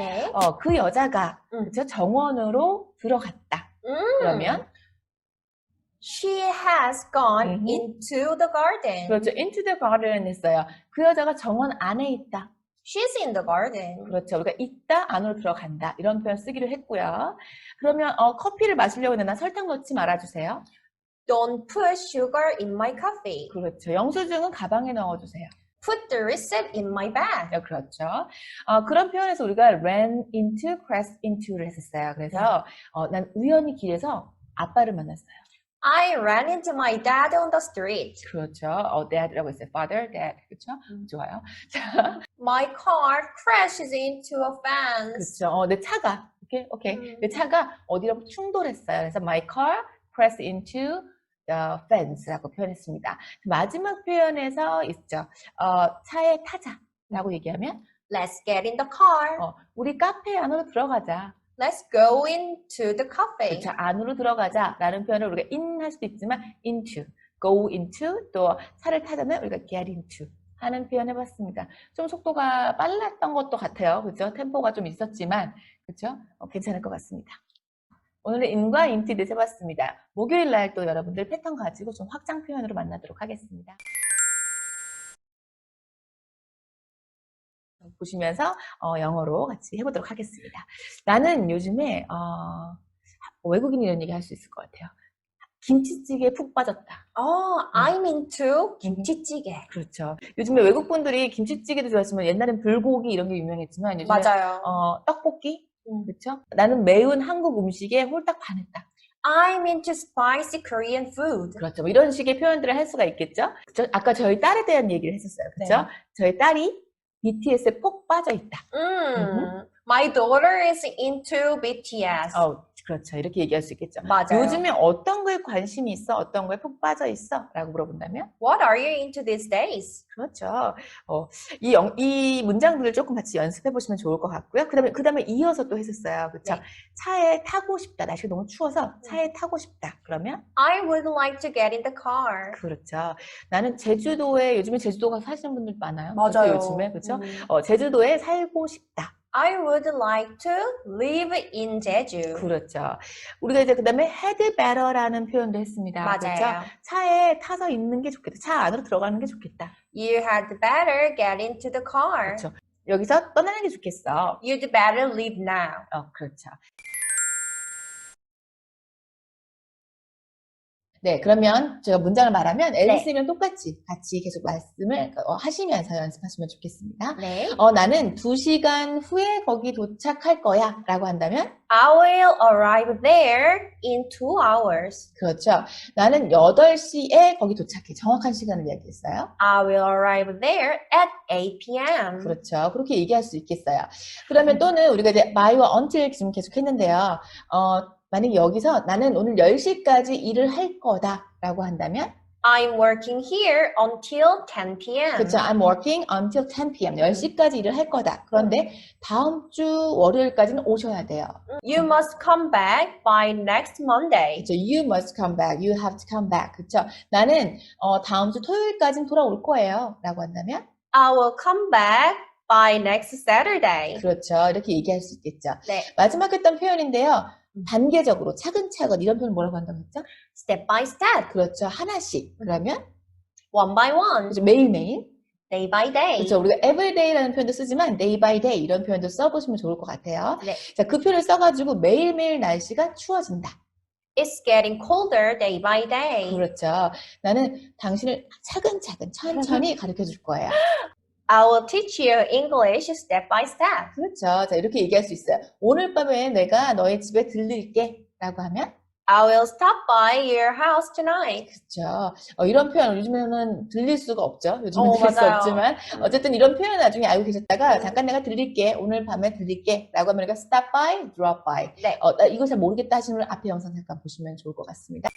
네. 어, 그 여자가 음. 그쵸? 정원으로 들어갔다. 음. 그러면 She has gone 음흠. into the garden. 그렇죠. into the garden 했어요. 그 여자가 정원 안에 있다. She's in the garden. 그렇죠. 우리가 있다, 안으로 들어간다. 이런 표현 쓰기로 했고요. 그러면 어, 커피를 마시려고 했는데 나 설탕 넣지 말아주세요. Don't put sugar in my coffee. 그렇죠. 영수증은 가방에 넣어주세요. Put the receipt in my bag. 네, 그렇죠. 어, 그런 표현에서 우리가 ran into, crashed into를 했었어요. 그래서 어, 난 우연히 길에서 아빠를 만났어요. I ran into my dad on the street. 그렇죠. 어, dad라고 했어요. father, dad. 그렇죠? 음. 좋아요. 자, My car crashes into a fence. 그렇죠. 어, 내 차가 오케이, 오케이. 음. 내 차가 어디로 충돌했어요. 그래서 my car crashed into the fence라고 표현했습니다. 마지막 표현에서 있죠. 어, 차의 타자라고 얘기하면 Let's get in the car. 어, 우리 카페 안으로 들어가자. Let's go into the cafe. 그렇죠. 안으로 들어가자라는 표현을 우리가 in 할 수도 있지만 into, go into 또 차를 타자면 우리가 get into 하는 표현 해봤습니다. 좀 속도가 빨랐던 것도 같아요. 그렇죠? 템포가 좀 있었지만 그렇죠? 어, 괜찮을 것 같습니다. 오늘은 into 대해서 해봤습니다. 목요일 날 또 여러분들 패턴 가지고 좀 확장 표현으로 만나도록 하겠습니다. 보시면서 어, 영어로 같이 해보도록 하겠습니다. 나는 요즘에 어, 외국인 이런 얘기 할 수 있을 것 같아요. 김치찌개에 푹 빠졌다. Oh, I'm into 김치찌개. 그렇죠. 요즘에 외국 분들이 김치찌개도 좋아하시면 옛날엔 불고기 이런 게 유명했지만 요즘에 맞아요. 어, 떡볶이 음. 그렇죠. 나는 매운 한국 음식에 홀딱 반했다. I'm into spicy Korean food. 그렇죠. 뭐 이런 식의 표현들을 할 수가 있겠죠. 그렇죠? 아까 저희 딸에 대한 얘기를 했었어요. 그렇죠. 네. 저희 딸이 BTS에 폭 빠져 있다. 음, my daughter is into BTS. 어, 그렇죠. 이렇게 얘기할 수 있겠죠. 맞아요. 요즘에 어떤 거에 관심이 있어? 어떤 거에 푹 빠져 있어? 라고 물어본다면? What are you into these days? 그렇죠. 어, 이, 영, 이 문장들을 조금 같이 연습해 보시면 좋을 것 같고요. 그 다음에, 그 다음에 이어서 또 했었어요. 그렇죠. 네. 차에 타고 싶다. 날씨가 너무 추워서 차에 타고 싶다. 그러면? I would like to get in the car. 그렇죠. 나는 제주도에, 요즘에 제주도 가서 사시는 분들 많아요. 맞아요. 요즘에, 그렇죠. 음. 어, 제주도에 살고 싶다. I would like to live in Jeju. 그렇죠. 우리가 이제 그 다음에 had better라는 표현도 했습니다. 그렇죠? 맞아요. 차에 타서 있는 게 좋겠다. 차 안으로 들어가는 게 좋겠다. You had better get into the car. 그렇죠. 여기서 떠나는 게 좋겠어. You'd better leave now. 어, 그렇죠. 네, 그러면 제가 문장을 말하면 앨리스랑 똑같이 같이 계속 말씀을 어, 하시면서 연습하시면 좋겠습니다. 네. 어, 나는 두 시간 후에 거기 도착할 거야 라고 한다면 I will arrive there in two hours. 그렇죠. 나는 8시에 거기 도착해. 정확한 시간을 이야기했어요. I will arrive there at 8 p.m. 그렇죠. 그렇게 얘기할 수 있겠어요. 그러면 또는 우리가 이제 my와 until 지금 계속 했는데요. 어, 만약 여기서 나는 오늘 10시까지 일을 할 거다라고 한다면 I'm working here until 10 p.m. 그렇죠. I'm working until 10 p.m. 10시까지 일을 할 거다. 그런데 다음 주 월요일까지는 오셔야 돼요. You must come back by next Monday. 그렇죠. You must come back. You have to come back. 그렇죠. 나는 어, 다음 주 토요일까지는 돌아올 거예요. 라고 한다면 I will come back by next Saturday. 그렇죠. 이렇게 얘기할 수 있겠죠. 네. 마지막 했던 표현인데요. 단계적으로 차근차근 이런 표현 뭐라고 한다고 했죠? Step by step. 그렇죠. 하나씩. 그러면 One by one. 그렇죠. 매일매일. Day by day. 그렇죠. 우리가 everyday라는 표현도 쓰지만 day by day 이런 표현도 써보시면 좋을 것 같아요. 네. 자, 그 표현을 써가지고 매일매일 날씨가 추워진다. It's getting colder day by day. 그렇죠. 나는 당신을 차근차근 천천히 가르쳐 줄 거예요. I will teach you English step by step. 그렇죠. 자, 이렇게 얘기할 수 있어요. 오늘 밤에 내가 너의 집에 들릴게. 라고 하면, I will stop by your house tonight. 그렇죠. 어, 이런 표현 요즘에는 들릴 수가 없죠. 요즘은 어, 들릴 수 맞아요. 없지만 어쨌든 이런 표현 나중에 알고 계셨다가 잠깐 내가 들릴게. 오늘 밤에 들릴게. 라고 하면 우리가 stop by, drop by. 네. 어, 나 이거 잘 모르겠다 하시는 분 앞에 영상 잠깐 보시면 좋을 것 같습니다.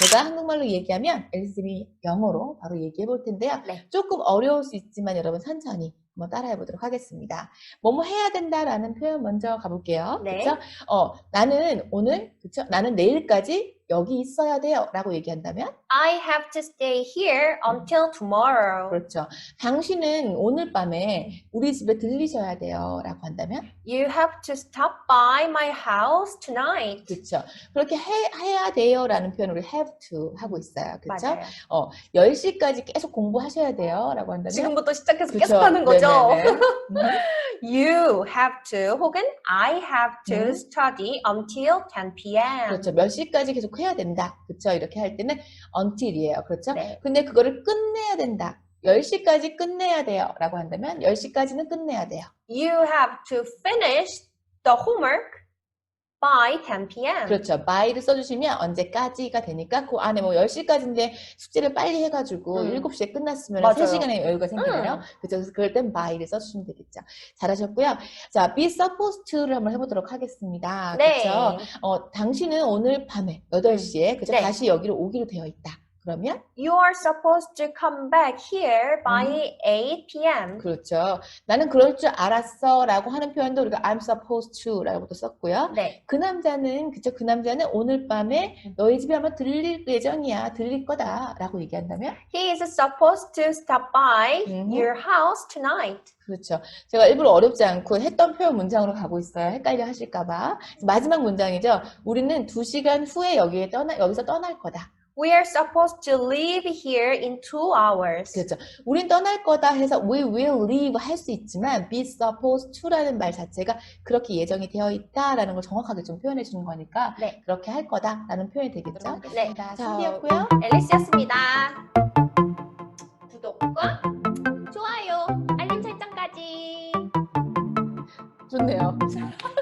제가 한국말로 얘기하면 엘리스님이 영어로 바로 얘기해 볼 텐데요. 네. 조금 어려울 수 있지만 여러분 천천히 한번 따라해 보도록 하겠습니다. 뭐뭐 해야 된다라는 표현 먼저 가볼게요. 네. 그렇죠? 어, 나는 오늘 그렇죠? 나는 내일까지 여기 있어야 돼요. 라고 얘기한다면 I have to stay here until tomorrow. 그렇죠. 당신은 오늘 밤에 우리 집에 들리셔야 돼요. 라고 한다면 You have to stop by my house tonight. 그렇죠. 그렇게 해, 해야 돼요. 라는 표현을 우리 have to 하고 있어요. 그렇죠? 맞아요. 어, 10시까지 계속 공부하셔야 돼요. 라고 한다면 지금부터 시작해서 그쵸? 계속 하는 거죠. 음. You have to 혹은 I have to 음. study until 10 p.m. 그렇죠. 몇 시까지 계속 해야 된다. 그렇죠. 이렇게 할 때는 until이에요. 그렇죠? 네. 근데 그거를 끝내야 된다. 10시까지 끝내야 돼요. 라고 한다면 10시까지는 끝내야 돼요. You have to finish the homework by 10 p.m. 그렇죠. by를 써주시면 언제까지가 되니까 그 안에 뭐 10시까지인데 숙제를 빨리 해가지고 음. 7시에 끝났으면 맞아요. 3시간의 여유가 생기네요. 음. 그렇죠. 그래서 그럴 땐 by를 써주시면 되겠죠. 잘하셨고요. 자, be supposed to를 한번 해보도록 하겠습니다. 네. 그렇죠. 어, 당신은 오늘 밤에 8시에 그죠? 네. 다시 여기로 오기로 되어 있다. 그러면 You are supposed to come back here by 음. 8 p.m. 그렇죠. 나는 그럴 줄 알았어 라고 하는 표현도 우리가 I'm supposed to 라고도 썼고요. 네. 그 남자는 그죠? 그 남자는 오늘 밤에 너희 집에 아마 들릴 예정이야. 들릴 거다 라고 얘기한다면 He is supposed to stop by 음. your house tonight. 그렇죠. 제가 일부러 어렵지 않고 했던 표현 문장으로 가고 있어요. 헷갈려 하실까봐. 마지막 문장이죠. 우리는 두 시간 후에 여기에 떠나, 여기서 떠날 거다. We are supposed to leave here in two hours. 그렇죠. 우린 떠날 거다 해서 we will leave 할 수 있지만 be supposed to라는 말 자체가 그렇게 예정이 되어 있다라는 걸 정확하게 좀 표현해 주는 거니까 네. 그렇게 할 거다라는 표현이 되겠죠. 네. 신디였고요. 앨리스였습니다. 구독과 좋아요, 알림 설정까지. 좋네요.